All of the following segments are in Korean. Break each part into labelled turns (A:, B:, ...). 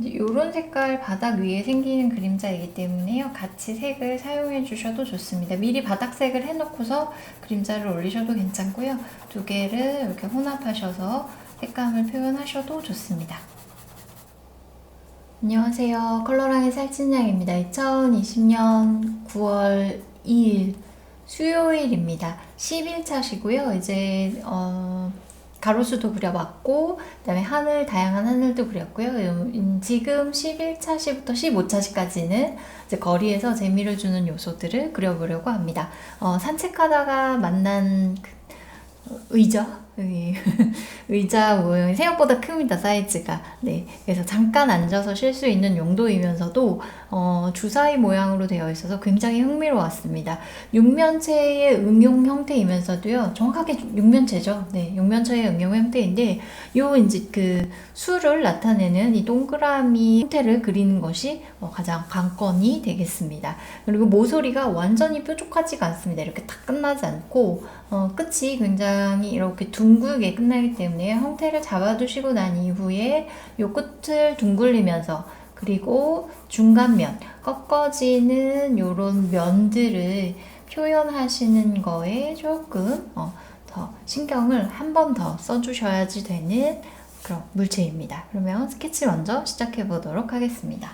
A: 이런 색깔 바닥 위에 생기는 그림자이기 때문에요. 같이 색을 사용해 주셔도 좋습니다. 미리 바닥색을 해놓고서 그림자를 올리셔도 괜찮고요. 두 개를 이렇게 혼합하셔서 색감을 표현하셔도 좋습니다. 안녕하세요. 컬러랑의 살찐양입니다. 2020년 9월 2일 수요일입니다. 10일차시고요. 이제 어, 가로수도 그려봤고 그다음에 하늘 다양한 하늘도 그렸고요. 음, 지금 11차 시부터 15차 시까지는 이제 거리에서 재미를 주는 요소들을 그려보려고 합니다. 어, 산책하다가 만난 그 의자 여기 의자 모양이 생각보다 큽니다 사이즈가. 네 그래서 잠깐 앉아서 쉴 수 있는 용도이면서도 어, 주사위 모양으로 되어 있어서 굉장히 흥미로웠습니다. 육면체의 응용 형태이면서도요 정확하게 육면체죠. 네 육면체의 응용 형태인데 요 이제 그 수를 나타내는 이 동그라미 형태를 그리는 것이 어, 가장 관건이 되겠습니다. 그리고 모서리가 완전히 뾰족하지가 않습니다. 이렇게 딱 끝나지 않고 어, 끝이 굉장히 이렇게 둥글게 끝나기 때문에 형태를 잡아두시고 난 이후에 요 끝을 둥글리면서 그리고 중간면 꺾어지는 요런 면들을 표현하시는 거에 조금 어, 더 신경을 한 번 더 써주셔야지 되는 그런 물체입니다. 그러면 스케치 먼저 시작해 보도록 하겠습니다.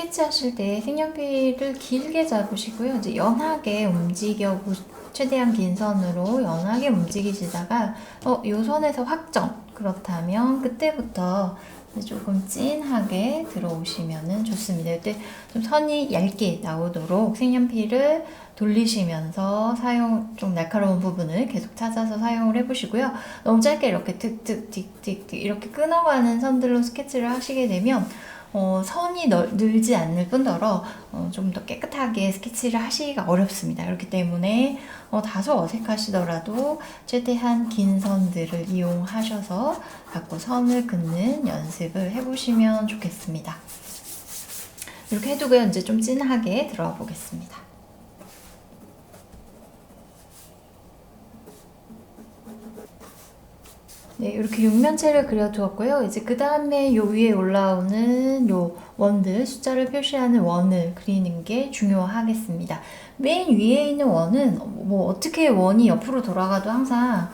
A: 스케치 하실 때 색연필을 길게 잡으시고요. 이제 연하게 움직여 보, 최대한 긴 선으로 연하게 움직이시다가 어, 요 선에서 확정 그렇다면 그때부터 조금 진하게 들어오시면 좋습니다. 이때 좀 선이 얇게 나오도록 색연필을 돌리시면서 사용 좀 날카로운 부분을 계속 찾아서 사용을 해보시고요. 너무 짧게 이렇게 틱틱 틱틱 이렇게 끊어가는 선들로 스케치를 하시게 되면 어, 선이 널, 늘지 않을 뿐더러 어, 좀 더 깨끗하게 스케치를 하시기가 어렵습니다. 그렇기 때문에 어, 다소 어색하시더라도 최대한 긴 선들을 이용하셔서 자꾸 선을 긋는 연습을 해보시면 좋겠습니다. 이렇게 해두고요. 이제 좀 진하게 들어가 보겠습니다. 네, 이렇게 육면체를 그려두었고요. 이제 그 다음에 요 위에 올라오는 요 원들, 숫자를 표시하는 원을 그리는 게 중요하겠습니다. 맨 위에 있는 원은 뭐 어떻게 원이 옆으로 돌아가도 항상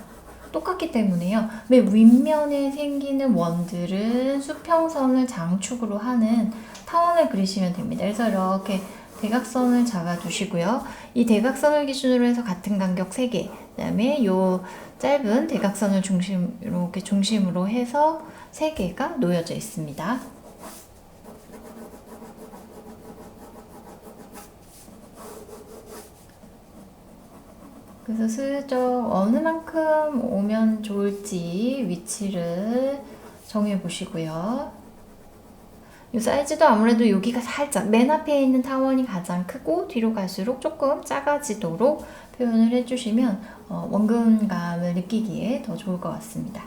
A: 똑같기 때문에요. 맨 윗면에 생기는 원들은 수평선을 장축으로 하는 타원을 그리시면 됩니다. 그래서 이렇게 대각선을 잡아두시고요. 이 대각선을 기준으로 해서 같은 간격 3개, 그 다음에 요 짧은 대각선을 중심, 이렇게 중심으로 해서 3개가 놓여져 있습니다. 그래서 슬쩍 어느 만큼 오면 좋을지 위치를 정해 보시고요. 이 사이즈도 아무래도 여기가 살짝 맨 앞에 있는 타원이 가장 크고 뒤로 갈수록 조금 작아지도록 표현을 해주시면 어, 원근감을 느끼기에 더 좋을 것 같습니다.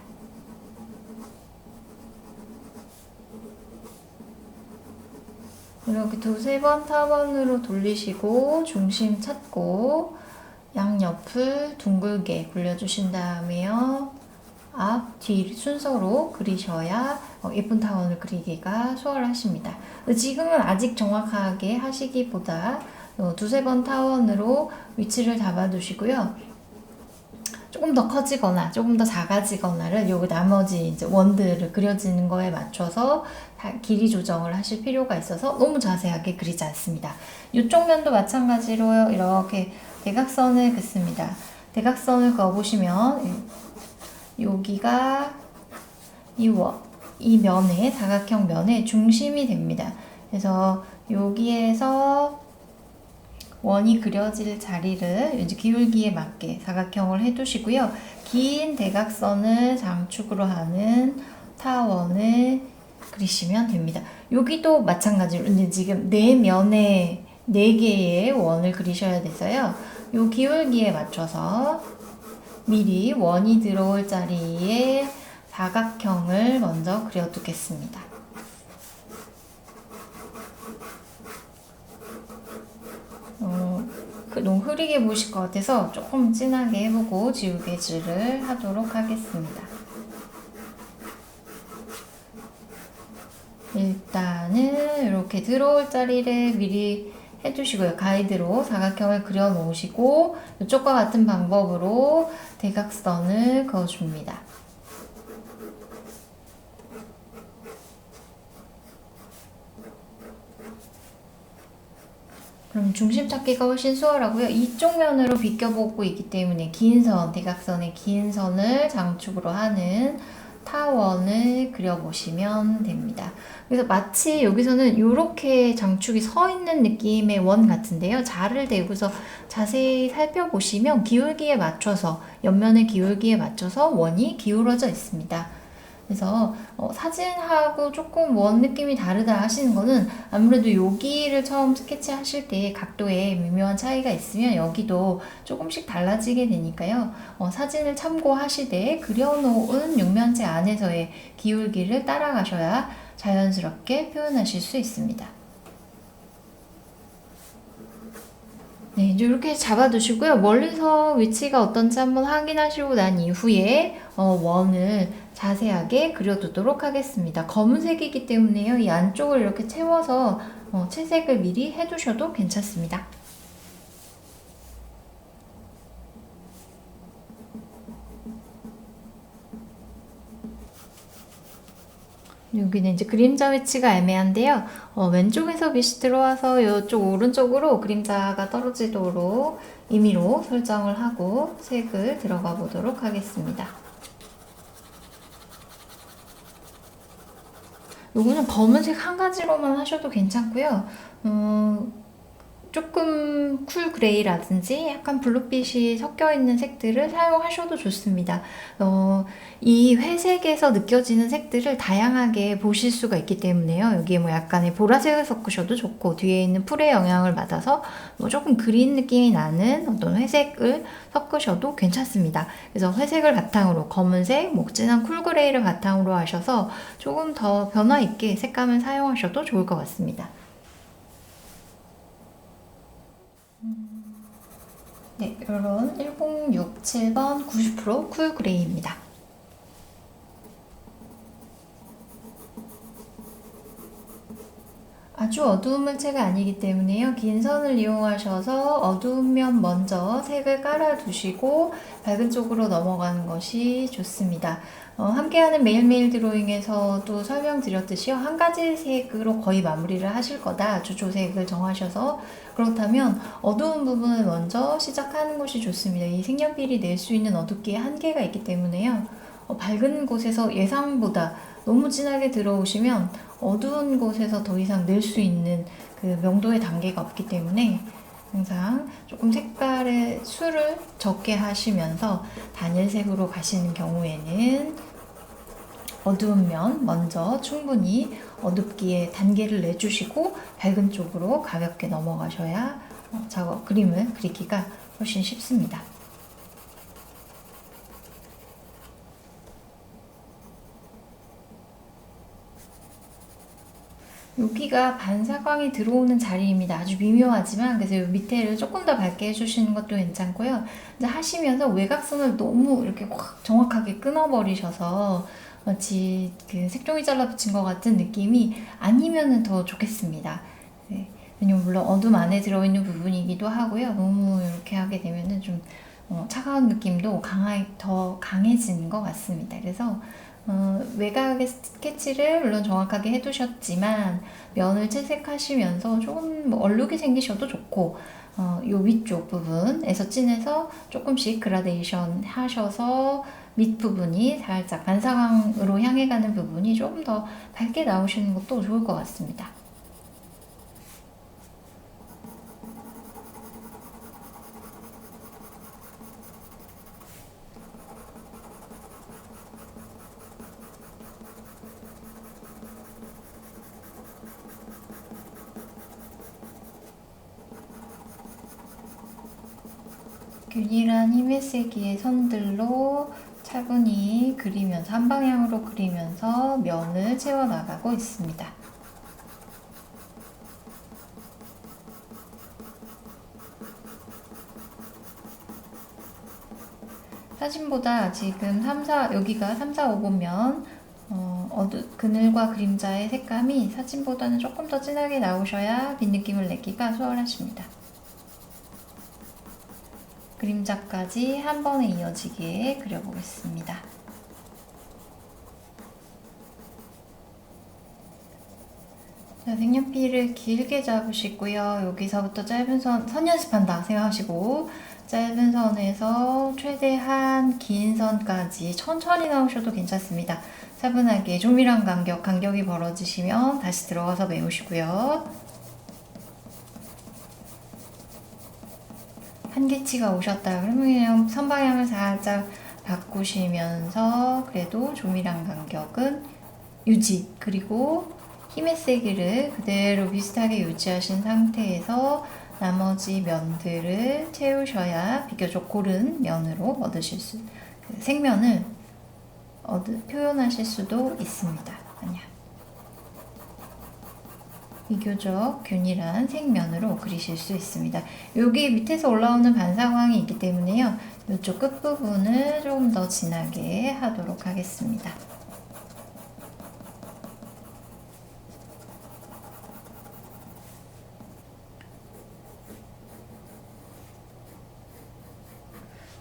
A: 이렇게 두세 번 타원으로 돌리시고 중심 찾고 양옆을 둥글게 굴려주신 다음에요. 앞, 뒤 순서로 그리셔야 어, 예쁜 타원을 그리기가 수월하십니다. 지금은 아직 정확하게 하시기보다 어, 두세 번 타원으로 위치를 잡아두시고요. 조금 더 커지거나 조금 더 작아지거나를 요 나머지 이제 원들을 그려지는 거에 맞춰서 길이 조정을 하실 필요가 있어서 너무 자세하게 그리지 않습니다. 이쪽 면도 마찬가지로 이렇게 대각선을 긋습니다. 대각선을 그어보시면 여기가 이, 원, 이 면의 사각형 면의 중심이 됩니다. 그래서 여기에서 원이 그려질 자리를 이제 기울기에 맞게 사각형을 해두시고요. 긴 대각선을 장축으로 하는 타원을 그리시면 됩니다. 여기도 마찬가지로 이제 지금 네 면에 네 개의 원을 그리셔야 돼서요. 요 기울기에 맞춰서 미리 원이 들어올 자리에 사각형을 먼저 그려두겠습니다. 그 너무 흐리게 보실 것 같아서 조금 진하게 해보고 지우개질을 하도록 하겠습니다. 일단은 이렇게 들어올 자리를 미리 해주시고요. 가이드로 사각형을 그려 놓으시고 이쪽과 같은 방법으로 대각선을 그어줍니다. 그럼 중심 찾기가 훨씬 수월하고요. 이쪽 면으로 비껴보고 있기 때문에 긴 선, 대각선의 긴 선을 장축으로 하는 타원을 그려보시면 됩니다. 그래서 마치 여기서는 이렇게 장축이 서 있는 느낌의 원 같은데요. 자를 대고서 자세히 살펴보시면 기울기에 맞춰서 옆면의 기울기에 맞춰서 원이 기울어져 있습니다. 그래서 어, 사진하고 조금 원 느낌이 다르다 하시는 거는 아무래도 여기를 처음 스케치 하실 때 각도에 미묘한 차이가 있으면 여기도 조금씩 달라지게 되니까요. 어, 사진을 참고하시되 그려놓은 육면체 안에서의 기울기를 따라가셔야 자연스럽게 표현하실 수 있습니다. 네, 이렇게 잡아두시고요. 멀리서 위치가 어떤지 한번 확인하시고 난 이후에 어, 원을 자세하게 그려두도록 하겠습니다. 검은색이기 때문에요. 이 안쪽을 이렇게 채워서 어, 채색을 미리 해두셔도 괜찮습니다. 여기는 이제 그림자 위치가 애매한데요. 어, 왼쪽에서 빛이 들어와서 이쪽 오른쪽으로 그림자가 떨어지도록 임의로 설정을 하고 색을 들어가 보도록 하겠습니다. 요거는 검은색 한 가지로만 하셔도 괜찮고요. 어, 조금 쿨 그레이라든지 약간 블루빛이 섞여 있는 색들을 사용하셔도 좋습니다. 어, 이 회색에서 느껴지는 색들을 다양하게 보실 수가 있기 때문에요. 여기에 뭐 약간의 보라색을 섞으셔도 좋고 뒤에 있는 풀의 영향을 받아서 뭐 조금 그린 느낌이 나는 어떤 회색을 섞으셔도 괜찮습니다. 그래서 회색을 바탕으로 검은색, 목 진한 쿨 그레이를 바탕으로 하셔서 조금 더 변화 있게 색감을 사용하셔도 좋을 것 같습니다. 네, 이런 1067번 90%쿨 그레이입니다. 아주 어두운 물체가 아니기 때문에요. 긴 선을 이용하셔서 어두운 면 먼저 색을 깔아두시고 밝은 쪽으로 넘어가는 것이 좋습니다. 어, 함께하는 매일매일 드로잉에서도 설명드렸듯이요. 한 가지 색으로 거의 마무리를 하실 거다. 주조색을 정하셔서 그렇다면 어두운 부분을 먼저 시작하는 것이 좋습니다. 이 색연필이 낼 수 있는 어둡기에 한계가 있기 때문에요. 어, 밝은 곳에서 예상보다 너무 진하게 들어오시면 어두운 곳에서 더 이상 낼 수 있는 그 명도의 단계가 없기 때문에 항상 조금 색깔의 수를 적게 하시면서 단일색으로 가시는 경우에는 어두운 면 먼저 충분히 어둡기에 단계를 내주시고 밝은 쪽으로 가볍게 넘어가셔야 어, 작업 그림을 그리기가 훨씬 쉽습니다. 여기가 반사광이 들어오는 자리입니다. 아주 미묘하지만 그래서 밑에를 조금 더 밝게 해주시는 것도 괜찮고요. 이제 하시면서 외곽선을 너무 이렇게 확 정확하게 끊어버리셔서 마치 그 색종이 잘라 붙인 것 같은 느낌이 아니면 더 좋겠습니다. 네. 왜냐면 물론 어둠 안에 들어있는 부분이기도 하고요. 너무 이렇게 하게 되면은 좀 어, 차가운 느낌도 강하, 더 강해지는 것 같습니다. 그래서 어, 외곽의 스케치를 물론 정확하게 해두셨지만 면을 채색하시면서 조금 뭐 얼룩이 생기셔도 좋고 어, 요 위쪽 부분에서 진해서 조금씩 그라데이션 하셔서 밑부분이 살짝 반사광으로 향해 가는 부분이 좀더 밝게 나오시는 것도 좋을 것 같습니다. 균일한 힘의 세기의 선들로 차분히 그리면서 한 방향으로 그리면서 면을 채워 나가고 있습니다. 사진보다 지금 3, 4, 여기가 3, 4, 5보면 어, 두 그늘과 그림자의 색감이 사진보다는 조금 더 진하게 나오셔야 빛 느낌을 내기가 수월하십니다. 그림자까지 한 번에 이어지게 그려보겠습니다. 자, 색연필을 길게 잡으시고요. 여기서부터 짧은 선, 선 연습한다 생각하시고 짧은 선에서 최대한 긴 선까지 천천히 나오셔도 괜찮습니다. 차분하게 조밀한 간격, 간격이 벌어지시면 다시 들어가서 메우시고요. 한계치가 오셨다 그러면 선방향을 살짝 바꾸시면서 그래도 조밀한 간격은 유지 그리고 힘의 세기를 그대로 비슷하게 유지하신 상태에서 나머지 면들을 채우셔야 비교적 고른 면으로 얻으실 수, 그 생면을 얻, 표현하실 수도 있습니다. 아니야. 비교적 균일한 색면으로 그리실 수 있습니다. 여기 밑에서 올라오는 반사광이 있기 때문에요. 이쪽 끝부분을 조금 더 진하게 하도록 하겠습니다.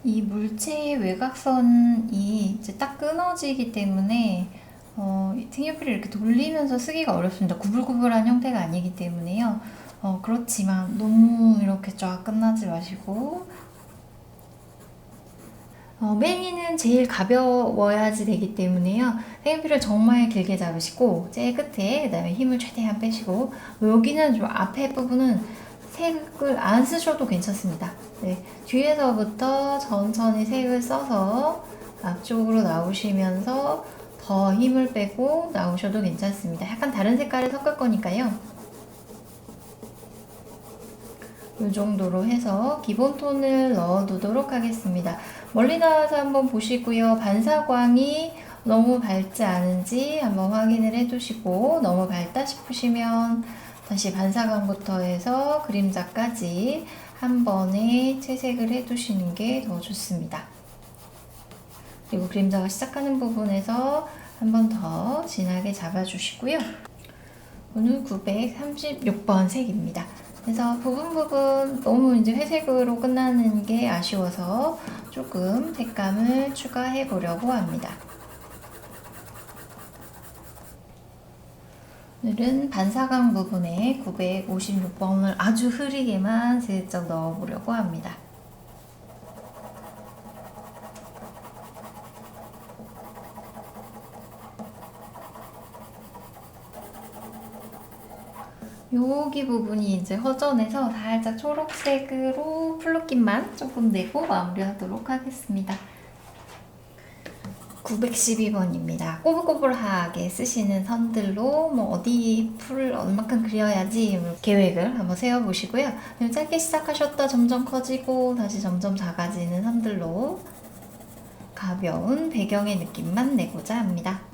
A: 이 물체의 외곽선이 이제 딱 끊어지기 때문에 어, 색연필을 이렇게 돌리면서 쓰기가 어렵습니다. 구불구불한 형태가 아니기 때문에요. 어, 그렇지만 너무 이렇게 쫙 끝나지 마시고 어, 매니는 제일 가벼워야지 되기 때문에요. 색연필을 정말 길게 잡으시고 제일 끝에 그다음에 힘을 최대한 빼시고 여기는 좀 앞에 부분은 색을 안 쓰셔도 괜찮습니다. 네, 뒤에서부터 천천히 색을 써서 앞쪽으로 나오시면서 더 힘을 빼고 나오셔도 괜찮습니다. 약간 다른 색깔을 섞을 거니까요. 이 정도로 해서 기본 톤을 넣어두도록 하겠습니다. 멀리 나와서 한번 보시고요. 반사광이 너무 밝지 않은지 한번 확인을 해두시고 너무 밝다 싶으시면 다시 반사광부터 해서 그림자까지 한 번에 채색을 해두시는 게 더 좋습니다. 그리고 그림자가 시작하는 부분에서 한 번 더 진하게 잡아주시고요. 오늘 936번 색입니다. 그래서 부분 부분 너무 이제 회색으로 끝나는 게 아쉬워서 조금 색감을 추가해 보려고 합니다. 오늘은 반사광 부분에 956번을 아주 흐리게만 슬쩍 넣어보려고 합니다. 여기 부분이 이제 허전해서 살짝 초록색으로 플루낌만 조금 내고 마무리하도록 하겠습니다. 912번입니다. 꼬불꼬불하게 쓰시는 선들로 뭐 어디 풀을 얼마큼 그려야지 계획을 한번 세워보시고요. 짧게 시작하셨다 점점 커지고 다시 점점 작아지는 선들로 가벼운 배경의 느낌만 내고자 합니다.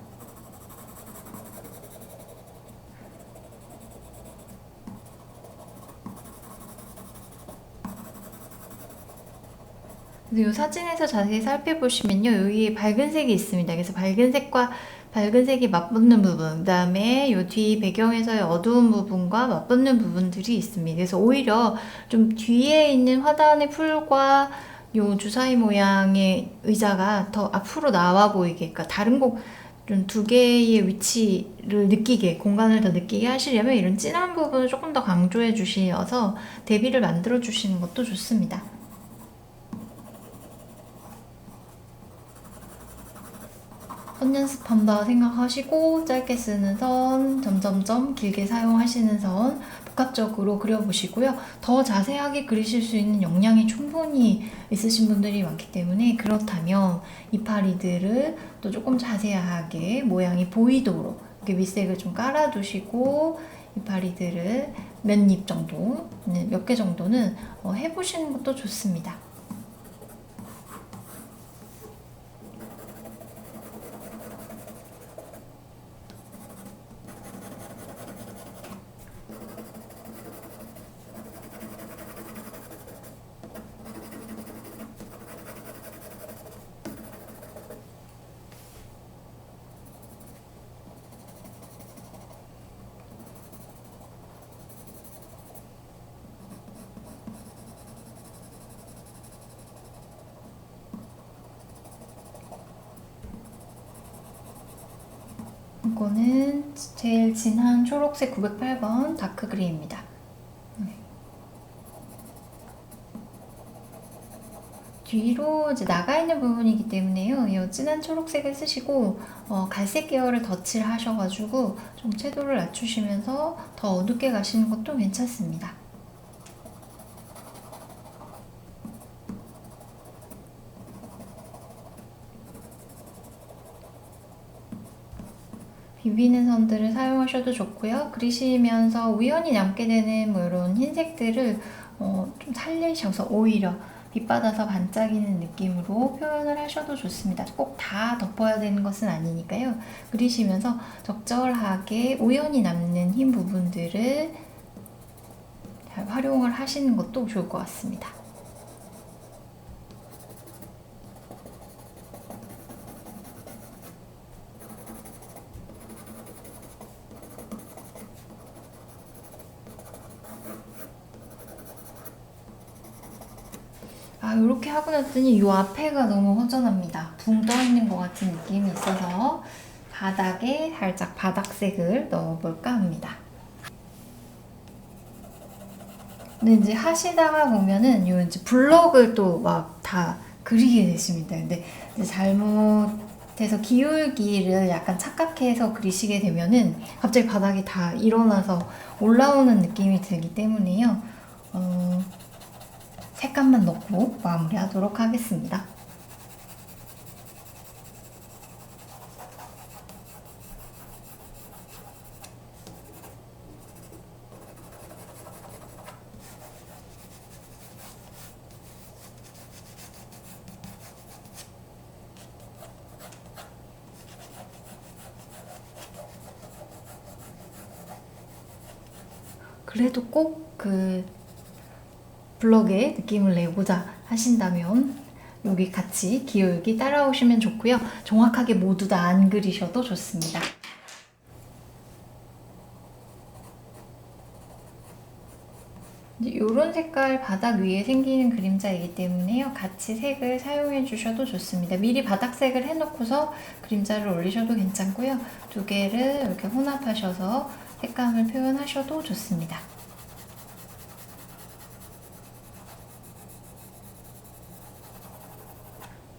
A: 근데 이 사진에서 자세히 살펴보시면요. 여기 밝은 색이 있습니다. 그래서 밝은 색과 밝은 색이 맞붙는 부분, 그 다음에 이 뒤 배경에서의 어두운 부분과 맞붙는 부분들이 있습니다. 그래서 오히려 좀 뒤에 있는 화단의 풀과 요 주사위 모양의 의자가 더 앞으로 나와 보이게, 그러니까 다른 곡, 좀 두 개의 위치를 느끼게, 공간을 더 느끼게 하시려면 이런 진한 부분을 조금 더 강조해 주셔서 대비를 만들어 주시는 것도 좋습니다. 선 연습한다 생각하시고 짧게 쓰는 선, 점점점 길게 사용하시는 선 복합적으로 그려보시고요. 더 자세하게 그리실 수 있는 역량이 충분히 있으신 분들이 많기 때문에 그렇다면 이파리들을 또 조금 자세하게 모양이 보이도록 이렇게 밑색을 좀 깔아두시고 이파리들을 몇 입 정도, 몇 개 정도는 어, 해보시는 것도 좋습니다. 이번 거는 제일 진한 초록색 908번 다크 그레이입니다. 네. 뒤로 이제 나가 있는 부분이기 때문에요. 이 진한 초록색을 쓰시고 어, 갈색 계열을 덧칠 하셔가지고 좀 채도를 낮추시면서 더 어둡게 가시는 것도 괜찮습니다. 비비는 선들을 사용하셔도 좋고요. 그리시면서 우연히 남게 되는 뭐 이런 흰색들을 어, 좀 살리셔서 오히려 빛 받아서 반짝이는 느낌으로 표현을 하셔도 좋습니다. 꼭 다 덮어야 되는 것은 아니니까요. 그리시면서 적절하게 우연히 남는 흰 부분들을 잘 활용을 하시는 것도 좋을 것 같습니다. 아, 이렇게 하고 났더니 이 앞에가 너무 허전합니다. 붕 떠 있는 것 같은 느낌이 있어서 바닥에 살짝 바닥색을 넣어볼까 합니다. 근데 이제 하시다가 보면은 요 이제 블럭을 또 막 다 그리게 되십니다. 근데 잘못해서 기울기를 약간 착각해서 그리시게 되면은 갑자기 바닥이 다 일어나서 올라오는 느낌이 들기 때문에요. 어, 색감만 넣고 마무리하도록 하겠습니다. 그래도 꼭그 블럭의 느낌을 내고자 하신다면 여기 같이 기울기 따라오시면 좋고요. 정확하게 모두 다 안 그리셔도 좋습니다. 이런 색깔 바닥 위에 생기는 그림자이기 때문에요. 같이 색을 사용해 주셔도 좋습니다. 미리 바닥색을 해놓고서 그림자를 올리셔도 괜찮고요. 두 개를 이렇게 혼합하셔서 색감을 표현하셔도 좋습니다.